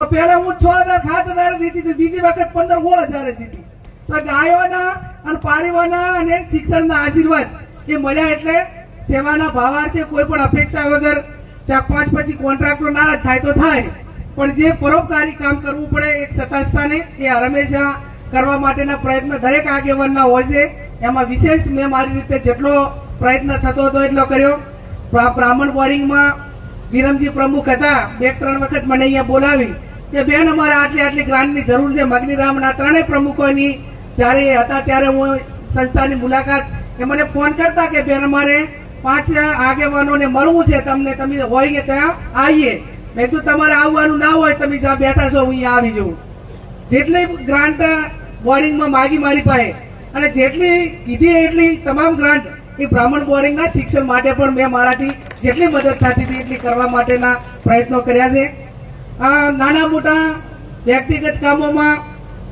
પેલા હું છ હજાર, સાત હજાર હતી, બીજી વખત પંદર, સોળ હજાર દીધી. તો ગાયોના અને પારિવાના અને શિક્ષણના આશીર્વાદ એ મળ્યા એટલે સેવાના ભાવાર્થે કોઈ પણ અપેક્ષા વગર ચાર, પાંચ પછી કોન્ટ્રાક્ટરો નારાજ થાય તો થાય. પણ જે પરોપકારી કામ કરવું પડે એક સતાસ્થાને, એ હંમેશા કરવા માટેના પ્રયત્ન દરેક આગેવાનના હોય છે. એમાં વિશેષ મેં મારી રીતે જેટલો પ્રયત્ન થતો હતો એટલો કર્યો. બ્રાહ્મણ બોર્ડિંગમાં વિરમજી પ્રમુખ હતા. બે, ત્રણ વખત મને અહીંયા બોલાવી. કે બેન અમારે આટલી આટલી ગ્રાન્ટની જરૂર છે. મગનીરામના ત્રણેય પ્રમુખોની જ્યારે હતા ત્યારે હું સંસ્થાની મુલાકાત, એ મને ફોન કરતા કે બેન અમારે પાંચ આગેવાનોને મળવું છે. તમને તમે હોય કે ત્યાં આવીએ. મેં તો તમારે આવવાનું ના હોય, તમે જ્યાં બેઠા છો, હું અહીંયા આવી જઉં. જેટલી ગ્રાન્ટ બોર્ડિંગમાં માગી મારી પાસે અને જેટલી કીધી એટલી તમામ ગ્રાન્ટ એ બ્રાહ્મણ બોર્ડિંગના શિક્ષણ માટે પણ મેં મારાથી જેટલી મદદ થતી હતી, એટલી કરવા માટેના પ્રયત્નો કર્યા છે. નાના મોટા વ્યક્તિગત કામોમાં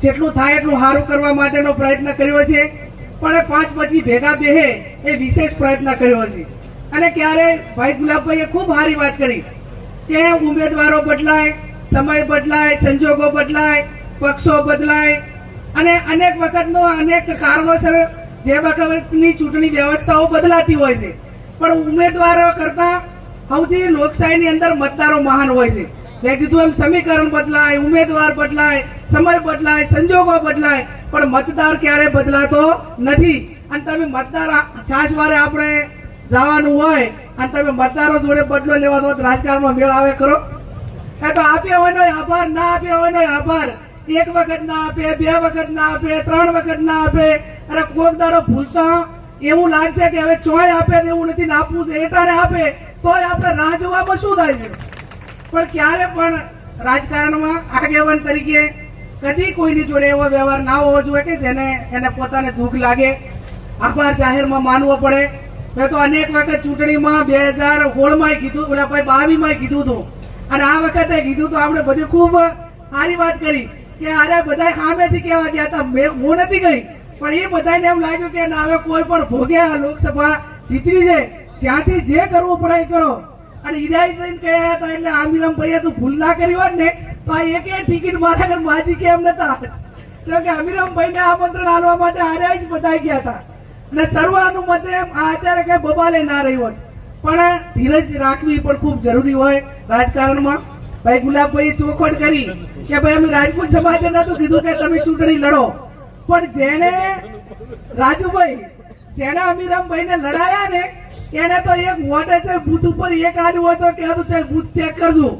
જેટલું થાય એટલું સારું કરવા માટેનો પ્રયત્ન કર્યો છે. પણ એ પાંચ પછી ભેગા બેહે એ વિશેષ પ્રયત્ન કર્યો છે. અને ક્યારે ભાઈ ગુલાબભાઈએ ખૂબ સારી વાત કરી કે ઉમેદવારો બદલાય, સમય બદલાય, સંજોગો બદલાય, પક્ષો બદલાય. અને અનેક વખતનો, અનેક કારણોસર જે વખતની ચૂંટણી વ્યવસ્થાઓ બદલાતી હોય છે. પણ ઉમેદવારો કરતા સૌથી લોકશાહીની અંદર મતદારો મહાન હોય છે. મેં કીધું એમ સમીકરણ બદલાય, ઉમેદવાર બદલાય, સમય બદલાય, સંજોગો બદલાય, પણ મતદાર ક્યારે બદલાતો નથી. અને તમે મતદાર છાશવારે આપણે જવાનું હોય, અને તમે મતદારો જોડે બદલો લેવા દો રાજકારણમાં મેળ આવે ખરો? એ તો આપ્યો હોય આભાર, ના આપ્યો હોય આભાર. એક વખત ના આપે, બે વખત ના આપે, ત્રણ વખત ના આપે. અને કોક દાડો ભૂલતા એવું લાગશે કે હવે ચોય આપે એવું નથી ને આપવું છે, એટાણે આપે. તોય આપણે રાહ જોવામાં શું થાય છે? પણ ક્યારે પણ રાજકારણમાં આગેવાન તરીકે કદી કોઈની જોડે એવો વ્યવહાર ના હોવો જોઈએ કે જેને એને પોતાને દુઃખ લાગે. આભાર જાહેરમાં માનવો પડે. મેં તો અનેક વખત ચૂંટણીમાં બે હજાર સોળમાં કીધું, ઓલા ભાઈ બાવીમાં કીધું હતું. અને આ વખતે કીધું તો આપણે બધે ખૂબ સારી વાત કરી કે અરે બધા સામેથી કહેવા ગયા હતા. મેં- હું નથી ગઈ, પણ એ બધાને એમ લાગ્યું કે ના, હવે કોઈ પણ ભોગે આ લોકસભા જીતવી છે જ્યાંથી જે કરવું પડે એ કરો. અને ઈરાઈ જઈને કહ્યા હતા એટલે આમીરામ ભાઈએ તું ભૂલ ના કરી હોત ને, તો આ એકે ટિકિટ મારા ઘર માજી કેમ નતા. કેમ કે અમીરામ ભાઈને આમંત્રણ આલવા માટે આર્યા જ બધા ગયા હતા. અને સર્વાનું મતે આ અત્યારે કઈ બબાલે ના રહી હોત. પણ ધીરજ રાખવી પણ ખૂબ જરૂરી હોય રાજકારણમાં. ભાઈ ગુલાબભાઈ ચોખવટ કરી કે ભાઈ અમે રાજપૂત સમાજે નતું કીધું કે તમે ચૂંટણી લડો. પણ જેને રાજુભાઈ જેને અમીરામભાઈ ને લડાયા ને, એને તો એક વોટે છે, બુથ ઉપર એક આડું હોય તો કહેતું છે, બુથ ચેક કરજો.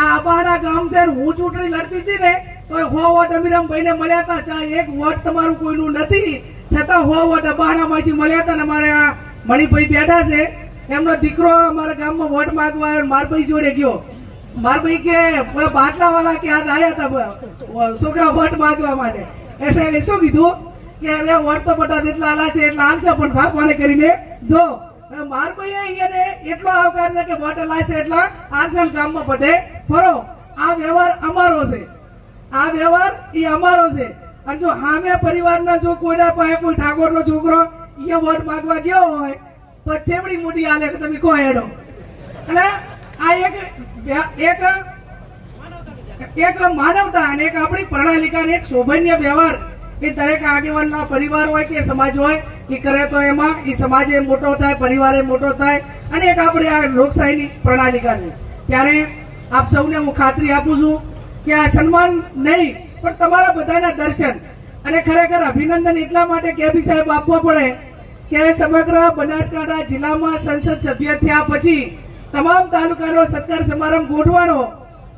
આ આબાડા ગામ છે હું ચૂંટણી લડતી હતી ને તો હો વોટ અમીરામભાઈ ને મળ્યા હતા ચા એક વોટ તમારું કોઈનું નથી. છતાં હો વોટ અબાણા માંથી મળ્યા હતા ને અમારે આ મણિભાઈ બેઠા છે. એમનો દીકરો અમારા ગામમાં વોટ માંગવા આવ્યો મારભાઈ જોડે ગયો. મારભાઈ કે બાટલા વાળા કે આજ આવ્યા હતા છોકરા વોટ માંગવા માટે? એટલે શું કીધું? કે હવે વોટ તો બધા જેટલા આલા છે એટલા આલશે, પણ થાપવાને કરીને જો, હવે મારભાઈએ અહીંયાને એટલો આવકાર છે કે વોટ આલા છે એટલા આલશે ગામમાં બધે. ફરો, આ વ્યવહાર અમારો છે. આ વ્યવહાર એ અમારો છે. અને જો સામે પરિવારના જો કોઈના પાસે કોઈ ઠાકોરનો છોકરો એ વોટ માંગવા ગયો હોય, તો ચેવડી મોટી આલે કે તમે કહો હેડો. એટલે આ એક એક એક માનવતા અને એક આપણી પ્રણાલિકાને એક શોભનીય વ્યવહાર એ દરેક આગેવાનના પરિવાર હોય કે સમાજ હોય, એ કરે તો એમાં, એ સમાજ મોટો થાય, પરિવાર મોટો થાય, અને એક આપણી આ લોકશાહીની પ્રણાલિકા છે. ત્યારે આપ સૌને હું ખાતરી આપું છું કે આ સન્માન નહીં, પણ તમારા બધાના દર્શન અને ખરેખર અભિનંદન એટલા માટે કેબી સાહેબ આપવા પડે કે સમગ્ર બનાસકાંઠા જિલ્લામાં સંસદ સભ્ય થયા પછી તમામ તાલુકાનો સત્કાર સમારંભ ગોઠવાનો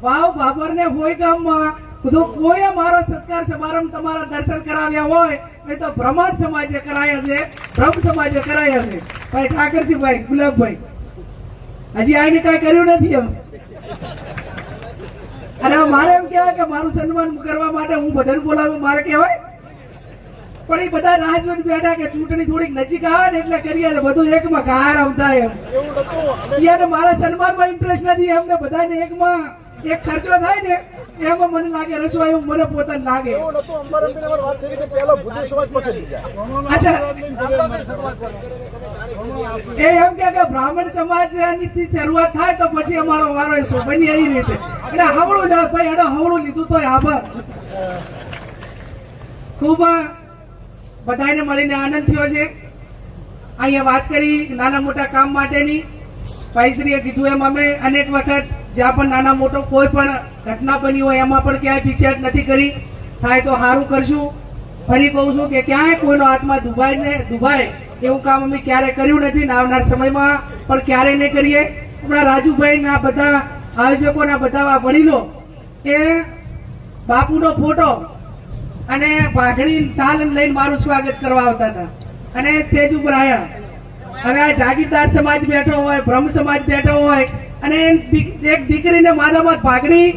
વાવ બાબરને હોય ગામમાં જો કોઈ મારો સત્કાર સમારંભ તમારા દર્શન કરાવ્યા હોય, એ તો બ્રહ્માંડ સમાજે કરાયા છે, બ્રહ્મ સમાજે કરાયા છે. ભાઈ ઠાકરસિંહભાઈ, ગુલાબભાઈ, હજી આને કઈ કર્યું નથી એમ? અને મારે એમ કહેવાય કે મારું સન્માન કરવા માટે હું બધાને બોલાવું, મારે કહેવાય? પણ એ બધા રાજવન બેઠા કે ચૂંટણી થોડીક નજીક આવે ને એટલે કરીએ તો બધું એકમાં કાર આવતા એમ. યાર, મારા સન્માનમાં ઇન્ટરેસ્ટ નથી એમને બધાને એકમાં. એક ખર્ચો થાય ને એમાં મને લાગે રસોઈ એવું મને પોતાને લાગે. એ એમ કે કે બ્રાહ્મણ સમાજની શરૂઆત થાય તો પછી અમારો વારો એ શોભની એવી રીતે. એટલે હવળું ના ભાઈ એનો હવળું લીધું તો આભાર. ખૂબ બધાને મળીને આનંદ થયો છે. અહીંયા વાત કરી નાના મોટા કામ માટેની. ભાઈશ્રીએ કીધું એમ અમે અનેક વખત જ્યાં પણ નાના મોટો કોઈ પણ ઘટના બની હોય એમાં પણ ક્યાંય પીછેહટ નથી કરી. થાય તો સારું કરશું. ફરી કહું છું કે ક્યાંય કોઈનો આત્મા દુભાઈ ને દુભાય એવું કામ અમે ક્યારે કર્યું નથી ને આવનાર સમયમાં પણ ક્યારે નહીં કરીએ. આપણા રાજુભાઈ ના બધા આયોજકોના બધા વડીલો એ બાપુનો ફોટો અને પાઘડી સાલ લઈને મારું સ્વાગત કરવા આવતા હતા. અને સ્ટેજ ઉપર આવ્યા હવે આ જાગીરદાર સમાજ બેઠો હોય, બ્રહ્મ સમાજ બેઠો હોય, અને એક દીકરીને માદામાં ભાગણી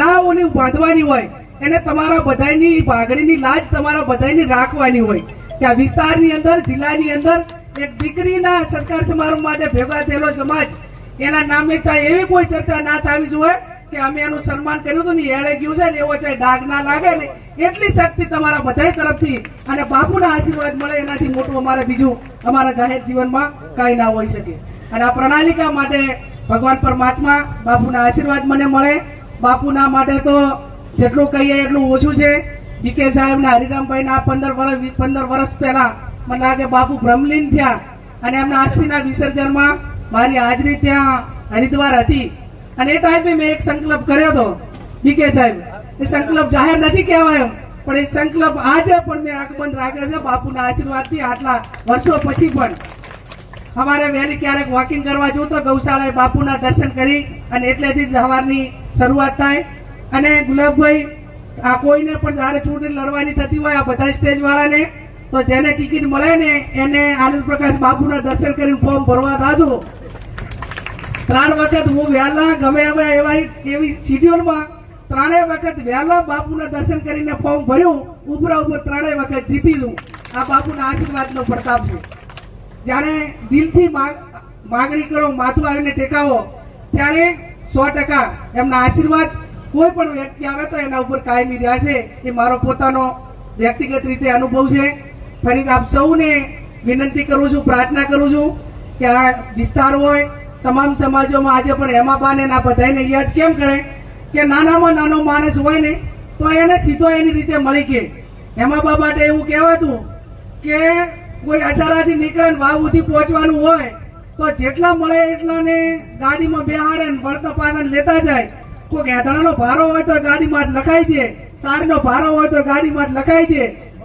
ના ઓલી બાંધવાની હોય, એને તમારા બધાની ભાગણીની લાજ તમારા બધાની રાખવાની હોય. કે આ વિસ્તારની અંદર, જિલ્લાની અંદર એક દીકરીના સરકાર સમારંભ માટે ભેગા થયેલો સમાજ, એના નામે ચાહે એવી કોઈ ચર્ચા ના થવી જોઈએ કે અમે એનું સન્માન કર્યું હતું ને એળે ગયું છે ને એવો ચાહે ડાઘ ના લાગે ને, એટલી શક્તિ તમારા બધા તરફથી અને બાપુના આશીર્વાદ મળે એનાથી મોટું અમારે બીજું અમારા જાહેર જીવનમાં કાંઈ ના હોઈ શકે. અને આ પ્રણાલિકા માટે ભગવાન પરમાત્મા બાપુના આશીર્વાદ મને મળે. બાપુના માટે તો જેટલું કહીએ એટલું ઓછું છે. બીકે સાહેબ હરિરામભાઈના પંદર વર્ષ પંદર વર્ષ પહેલા મને લાગે બાપુ ભ્રમલીન થયા. અને એમના અસ્થિના વિસર્જનમાં મારી હાજરી ત્યાં હરિદ્વાર હતી. અને એ ટાઈમે મેં એક સંકલ્પ કર્યો હતો બીકે સાહેબ. એ સંકલ્પ જાહેર નથી કહેવાયો, પણ એ સંકલ્પ આજે પણ મેં આગમન રાખ્યો છે, બાપુના આશીર્વાદથી આટલા વર્ષો પછી પણ. અમારે વહેલી ક્યારેક વોકિંગ કરવા જવું તો ગૌશાળાએ બાપુના દર્શન કરી અને એટલેથી સવારની શરૂઆત થાય. અને ગુલાબભાઈ, આ કોઈને પણ જ્યારે ચૂંટણી લડવાની થતી હોય, આ બધા સ્ટેજવાળાને, તો જેને ટિકિટ મળે ને એને આનંદ પ્રકાશ બાપુના દર્શન કરીને ફોર્મ ભરવા દાજો ત્રણ વખત હું વહેલા ગમે અમે એવા એવી શિડ્યુલમાં ત્રણેય વખત વહેલા બાપુના દર્શન કરીને ફોર્મ ભર્યું, ઉપરા ઉપર ત્રણેય વખત જીતી છું. આ બાપુના આશીર્વાદનો પ્રતાપ છે. જ્યારે દિલથી માગ- માગણી કરો, માથું આવીને ટેકાવો, ત્યારે સો ટકા એમના આશીર્વાદ. કોઈ પણ વ્યક્તિ આવે તો એના ઉપર કાયમી રહ્યા છે. એ મારો પોતાનો વ્યક્તિગત રીતે અનુભવ છે. ફરી આપ સૌને વિનંતી કરું છું, પ્રાર્થના કરું છું કે આ વિસ્તાર હોય તમામ સમાજોમાં આજે પણ હેમાબાને ના બધાને યાદ કેમ કરે? કે નાનામાં નાનો માણસ હોય ને, તો એને સીધો એની રીતે મળી કે. હેમાબા માટે એવું કહેવાતું કે કોઈ અસારાથી નીકળે ને વાવ સુધી પહોંચવાનું હોય, તો જેટલા મળે એટલાને ગાડીમાં બેહાડે ને વળતા પાના લેતા જાય. કોઈ ગેધડાનો ભારો હોય તો ગાડીમાં જ લખાઈ દે. સારનો ભારો હોય તો ગાડીમાં જ લખાઈ દે.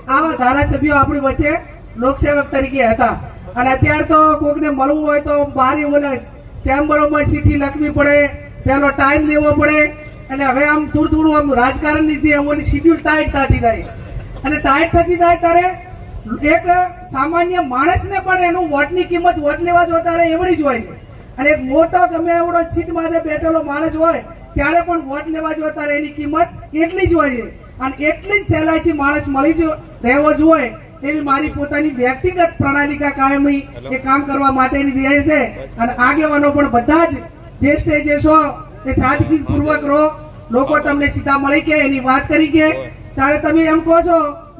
આવા ધારાસભ્યો આપણી વચ્ચે લોકસેવક તરીકે હતા. અને અત્યારે તો કોઈકને મળવું હોય તો બારી ઓલા ચેમ્બરોમાં ચીઠી લખવી પડે પેલો ટાઈમ લેવો પડે. એટલે હવે આમ થોડું થોડું આમ રાજકારણ જે એમની શિડ્યુલ ટાઈટ થતી જાય. અને ટાઈટ થતી જાય ત્યારે એક સામાન્ય માણસને પણ એનું વોટની કિંમત વોટ લેવા જો રહે એવડી જ હોય અને એક મોટો ગમે એવડો સીટ માથે બેઠેલો માણસ હોય, ત્યારે પણ વોટ લેવા જો રહે એની કિંમત એટલી જ હોય અને એટલી જ સહેલાઈથી માણસ મળી જ રહેવો જોઈએ એવી મારી પોતાની વ્યક્તિગત પ્રણાલિકા કાયમી એ કામ કરવા માટેની રહે છે અને આગેવાનો પણ બધા જ જે સ્ટેજે છો એ સાદગી પૂર્વક રહો. લોકો તમને સીધા મળી કે એની વાત કરી કે. ત્યારે તમે એમ કહો છો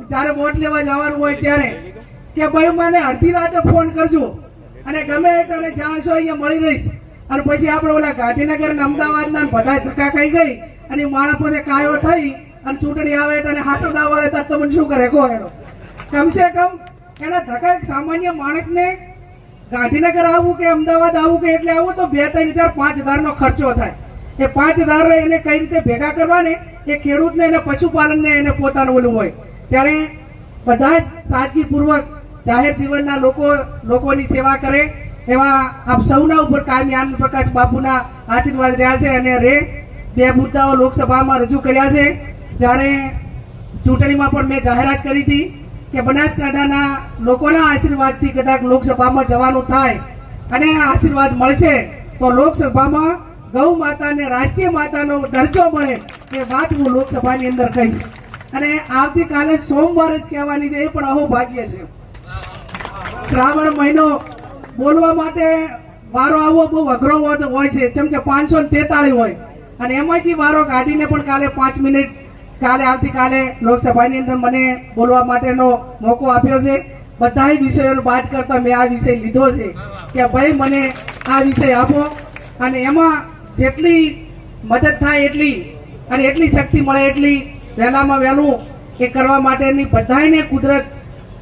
જ્યારે વોટ લેવા જવાનું હોય ત્યારે કે ભાઈ મને અડધી રાતે ફોન કરજો અને ગમે એટલે જ્યાં છો અહીંયા મળી રહીશ. અને પછી આપણે ઓલા ગાંધીનગર ને અમદાવાદના ને બધા ધક્કા ખાઈ ગઈ અને માણસ પોતે કાયો થઈ અને ચૂંટણી આવે એટલે હાથો ના વળે ત્યારે તમને શું કરે? કહો એનો કમસે કમ એના ધક્કા સામાન્ય માણસને ગાંધીનગર આવવું કે અમદાવાદ આવવું કે એટલે આવવું તો બે, ત્રણ હજાર પાંચ હજાર નો ખર્ચો થાય. એ પાંચ હજાર એને કઈ રીતે ભેગા કરવાને? એ ખેડૂતને એને પશુપાલનને એને પોતાનું ઓલું હોય. ત્યારે બધા જ સાદગીપૂર્વક જાહેર જીવનના લોકો, લોકોની સેવા કરે. એવા આપ સૌના ઉપર કાયમી આનંદ પ્રકાશ બાપુના આશીર્વાદ રહ્યા છે અને રે બે મુદ્દાઓ લોકસભામાં રજૂ કર્યા છે. જ્યારે ચૂંટણીમાં પણ મેં જાહેરાત કરી હતી. કે બનાસકાંઠાના લોકોના આશીર્વાદથી કદાચ લોકસભામાં જવાનું થાય અને આશીર્વાદ મળશે, તો લોકસભામાં ગૌ માતાને, રાષ્ટ્રીય માતાનો દરજ્જો મળે એ વાત હું લોકસભાની અંદર કહીશ. અને આવતીકાલે સોમવાર જ કહેવાની છે, એ પણ અહોભાગ્ય છે. શ્રાવણ મહિનો બોલવા માટે વારો આવવો બહુ અઘરો હોય છે, જેમ કે પાંચસો તેતાળીસ હોય. અને એમાંથી વારો કાઢીને પણ કાલે પાંચ મિનિટ કાલે આવતીકાલે લોકસભાની અંદર મને બોલવા માટેનો મોકો આપ્યો છે. બધા વિષયો બાદ કરતા મેં આ વિષય લીધો છે કે ભાઈ મને આ વિષય આપો અને એમાં જેટલી મદદ થાય એટલી અને એટલી શક્તિ મળે એટલી વહેલામાં વહેલું એ કરવા માટેની બધાયને કુદરત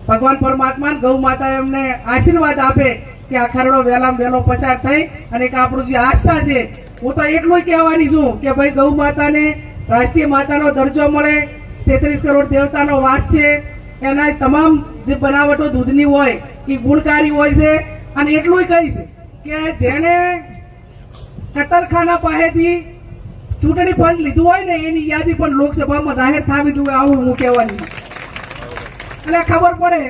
ભગવાન પરમાત્મા ગૌ માતા એમને આશીર્વાદ આપે કે આ ખરડો વહેલામાં વહેલો પસાર થઈ અને એક આપણું જે આસ્થા છે, હું તો એટલું કહેવાની છું કે ભાઈ ગૌ માતાને રાષ્ટ્રીય માતાનો દરજ્જો મળે, તેત્રીસ કરોડ દેવતાનો વાસ છે, એના તમામ જે બનાવટો દૂધની હોય, એ ગુણકારી હોય છે, અને એટલું કહીશ કે જેને કતરખાના પાસેથી ચૂંટણી ફંડ લીધું હોય ને, એની યાદી પણ લોકસભામાં જાહેર થવી જોઈએ, આવું હું કહેવાની એટલે ખબર પડે,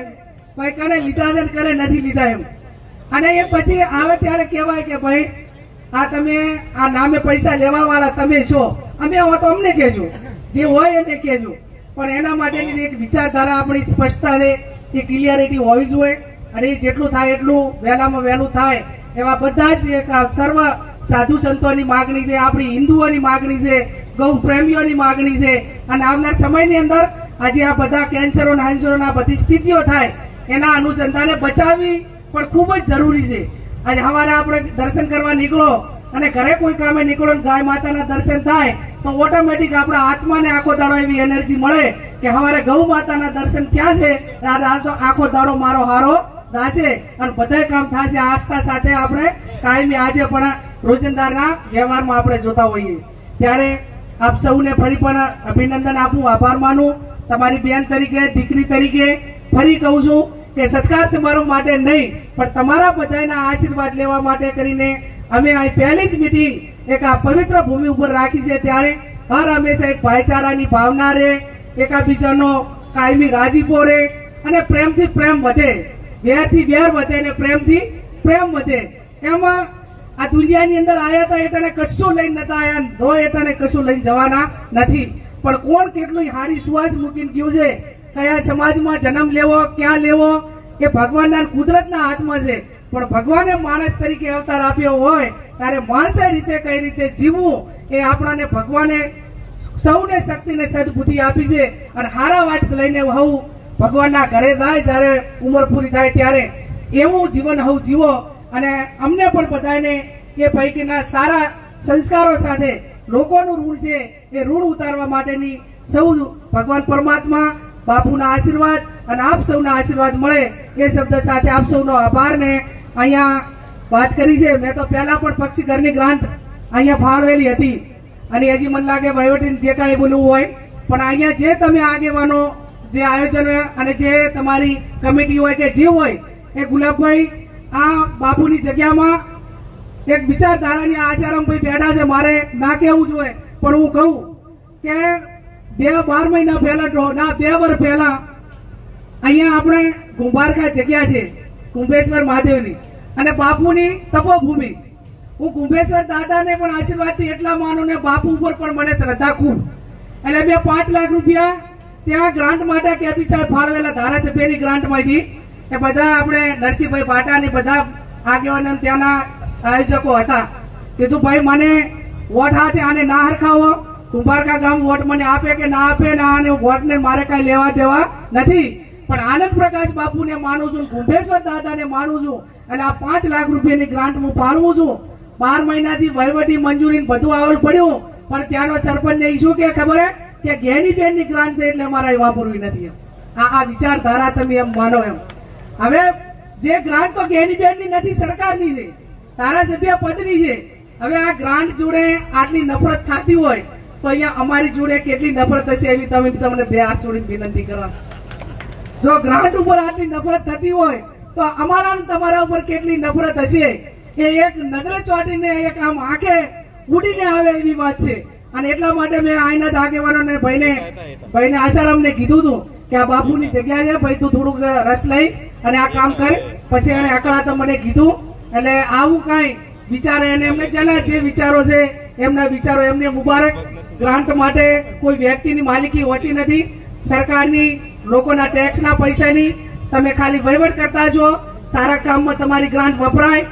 ભાઈ કને લીધા છે કને નથી લીધા એમ. અને એ પછી આવે ત્યારે કહેવાય કે ભાઈ, આ તમે, આ નામે પૈસા લેવા વાળા તમે છો. અમે હો તો અમને કહેજો. જે હોય એને કહેજો. પણ એના માટેની એક વિચારધારા આપણી સ્પષ્ટતા છે. એ ક્લિયરિટી હોવી જોઈએ. અને એ જેટલું થાય એટલું વહેલામાં વહેલું થાય. એવા બધા જ એક સર્વ સાધુ સંતોની માગણી છે. આપણી હિન્દુઓની માગણી છે. ગૌ પ્રેમીઓની માગણી છે. અને આવનાર સમયની અંદર આજે આ બધા કેન્સરો હાન્સરોના બધી સ્થિતિઓ થાય, એના અનુસંધાને બચાવવી પણ ખૂબ જ જરૂરી છે. આજે સવારે આપણે દર્શન કરવા નીકળો. અને ઘરે કોઈ કામે નીકળો ગાય માતાના દર્શન થાય, તો ઓટોમેટિક આપણા આત્માને આખો દાડો એવી એનર્જી મળે કે સવારે ગૌ માતાના દર્શન થયા છે આખો દાડો મારો હારો થશે અને બધાય કામ થશે. આસ્થા સાથે આપણે કાયમી આજે પણ રોજંદારના વ્યવહારમાં આપણે જોતા હોઈએ. ત્યારે આપ સૌને ફરી પણ અભિનંદન આપું, આભાર માનું. તમારી બેન તરીકે, દીકરી તરીકે ફરી કહું છું કે સત્કાર સમારોહ માટે નહીં, પણ તમારા બધાના આશીર્વાદ લેવા માટે કરીને અમે આ પહેલી જ મિટિંગ એક આ પવિત્ર ભૂમિ ઉપર રાખી છે ત્યારે હર હંમેશા એક ભાઈચારાની ભાવના રહે, એકાબીજાનો કાયમી રાજીપો રહે અને પ્રેમથી પ્રેમ વધે, વેરથી વેર વધે અને પ્રેમથી પ્રેમ વધે. એમાં આ દુનિયાની અંદર આવ્યા હતા એટલે કશું લઈને નતા આવ્યા ધો એટલે કશું લઈને જવાના નથી. પણ કોણ કેટલું હારી સુવાસ મૂકીને ગયું છે? કયા સમાજમાં જન્મ લેવો, ક્યાં લેવો? એ ભગવાનના કુદરતના હાથમાં છે. પણ ભગવાને માણસ તરીકે અવતાર આપ્યો હોય, ત્યારે માણસે રીતે કઈ રીતે જીવવું એ આપણાને ભગવાને સૌને શક્તિને સદબુદ્ધિ આપી છે અને હારા વાટ લઈને હવ ભગવાનના ઘરે જાય, જ્યારે ઉંમર પૂરી થાય ત્યારે એવું જીવન હવ જીવો અને અમને પણ બધાને એ પૈકીના સારા સંસ્કારો સાથે લોકોનું ઋણ છે એ ઋણ ઉતારવા માટેની સૌ ભગવાન પરમાત્મા બાપુના આશીર્વાદ અને આપ સૌના આશીર્વાદ મળે એ શબ્દ સાથે આપ સૌનો આભાર ને અહીંયા વાત કરી છે, મેં તો પહેલા પણ પક્ષી ઘરની ગ્રાન્ટ અહીંયા ફાળવેલી હતી. અને હજી મને લાગે વહીવટી જે કાંઈ બોલવું હોય, પણ અહીંયા જે તમે આગેવાનો, જે આયોજન અને જે તમારી કમિટી હોય કે જે હોય, એ ગુલાબભાઈ આ બાપુની જગ્યામાં એક વિચારધારાની આચારામભાઈ બેઠા છે. મારે ના કહેવું જોઈએ પણ હું કહું કે બે બાર મહિના પહેલા, ના, બે વર્ષ પહેલા અહીંયા આપણે કુંભારકા જગ્યા છે. કુંભેશ્વર મહાદેવની. અને બાપુની તપોભૂમિ. હું કુંભેશ્વર દાદાને પણ આશીર્વાદથી એટલા માનું ને બાપુ ઉપર પણ મને શ્રદ્ધા ખૂબ. એટલે મેં પાંચ લાખ રૂપિયા ત્યાં ગ્રાન્ટ માટે કેપી સાહેબ ફાળવેલા ધારાસભ્યની ગ્રાન્ટમાંથી. એ બધા આપણે નરસિંહભાઈ ભાટાની બધા આગેવાનો ત્યાંના આયોજકો હતા. કીધું, ભાઈ, મને વોટ હાથે આને ના હરખાવો. કુંભારકા ગામ વોટ મને આપે કે ના આપે ના આને વોટને મારે કાંઈ લેવા દેવા નથી. પણ આનંદ પ્રકાશ બાપુને માનું છું, કુંભેશ્વર દાદાને માનું છું એટલે આ પાંચ લાખ રૂપિયાની ગ્રાન્ટ હું પાડવું છું. બાર મહિનાથી વહીવટી મંજૂરી ને બધું આવડ પડ્યું, પણ ત્યાંનો સરપંચને શું કે ખબર હે? કે ઘેની બેનની ગ્રાન્ટ છે એટલે મારે વાપરવી નથી આ આ વિચારધારા તમે એમ માનો એમ. હવે જે ગ્રાન્ટ તો ઘેની બેનની નથી, સરકારની છે. ધારાસભ્ય પદની છે. હવે આ ગ્રાન્ટ જોડે આટલી નફરત થતી હોય, તો અહીંયા અમારી જોડે કેટલી નફરત હશે એવી તમે, તમને બે હાથ જોડીને વિનંતી કરવા જો ગ્રાન્ટ ઉપર આટલી નફરત થતી હોય, તો અમારા તમારા ઉપર કેટલી નફરત હશે? એ એક નજરે ચોટીને એક આમ આંખે ઉડીને આવે એવી વાત છે. અને એટલા માટે મેં આઈના આગેવાનોને ભાઈને ભાઈને આસારામને કીધું હતું કે આ બાપુની જગ્યા છે ભાઈ તું થોડુંક રસ લઈ અને આ કામ કર. પછી એને અકળા તો મને કીધું. એટલે આવું કાંઈ વિચારે અને એમને જેના જે વિચારો છે, એમના વિચારો એમને મુબારક. ગ્રાન્ટ માટે કોઈ વ્યક્તિની માલિકી હોતી નથી. સરકારની લોકોના ટેક્સના પૈસાની તમે ખાલી વહીવટ કરતા છો સારા કામમાં તમારી ગ્રાન્ટ વપરાય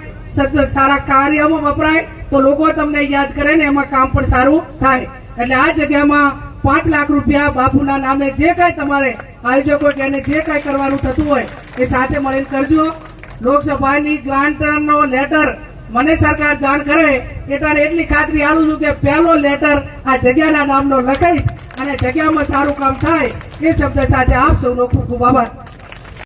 સારા કાર્યમાં વપરાય, તો લોકો તમને યાદ કરે ને એમાં કામ પણ સારું થાય. એટલે આ જગ્યામાં પાંચ લાખ રૂપિયા બાપુના નામે જે કાંઈ તમારે આયોજકો કે એને જે કાંઈ કરવાનું થતું હોય, એ સાથે મળીને કરજો. લોકસભાની ગ્રાન્ટનો લેટર મને સરકાર જાણ કરે એટલે એટલી ખાતરી આલું છું કે પહેલો લેટર આ જગ્યાના નામનો લખાઈશ અને જગ્યામાં સારું કામ થાય. એ શબ્દ સાથે આપ સૌનો ખૂબ ખૂબ આભાર.